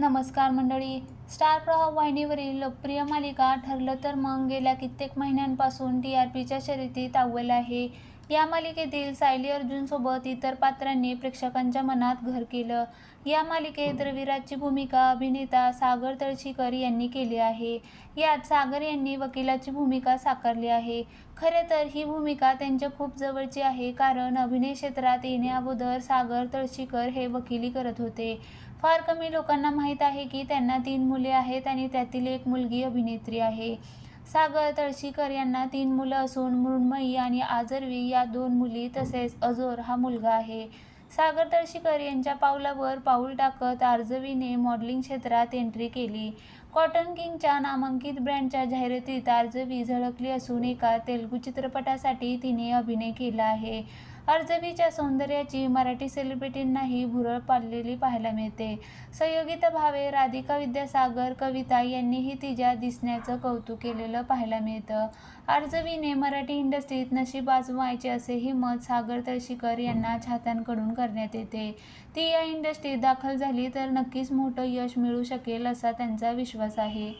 नमस्कार मंडळी. स्टार प्रवाह वाहिनीवरील लोकप्रिय मालिका ठरलं तर मग गेल्या कित्येक महिन्यांपासून टी आर पीच्या शर्यतीत अव्वल आहे. या मालिकेतील सायली अर्जुनसोबत इतर पात्रांनी प्रेक्षकांच्या मनात घर केलं. या मालिकेत रविराजची भूमिका अभिनेता सागर तळशीकर यांनी केली आहे. यात सागर यांनी वकिलाची भूमिका साकारली आहे. खरे तर ही भूमिका त्यांच्या खूप जवळची आहे कारण अभिनय क्षेत्रात येण्याअगोदर सागर तळशीकर हे वकिली करत होते. फार कमी लोकांना माहीत आहे की त्यांना तीन मुले आहेत आणि त्यातील एक मुलगी अभिनेत्री आहे. सागर तळशीकर यांना तीन मुलं असून मृण्मयी आणि आजरवी या दोन मुली तसेच अजोर हा मुलगा आहे. सागर तळशीकर यांच्या पावलावर पाऊल टाकत आर्जवीने मॉडेलिंग क्षेत्रात एंट्री केली. कॉटन किंगच्या नामांकित ब्रँडच्या जाहिरातीत आर्जवी झळकली असून एका तेलुगू चित्रपटासाठी तिने अभिनय केला आहे. अर्जवीच्या सौंदर्याची मराठी सेलिब्रिटींनाही भुरळ पाडलेली पाहायला मिळते. संयोगिता भावे राधिका विद्यासागर कविता यांनीही तिच्या दिसण्याचं कौतुक केलेलं पाहायला मिळतं. अर्जवीने मराठी इंडस्ट्रीत नशीब आजमायचे असेही मत सागर तळशीकर यांना चाहत्यांकडून करण्यात येते. ती या इंडस्ट्रीत दाखल झाली तर नक्कीच मोठं यश मिळू शकेल असा त्यांचा विश्वास आहे.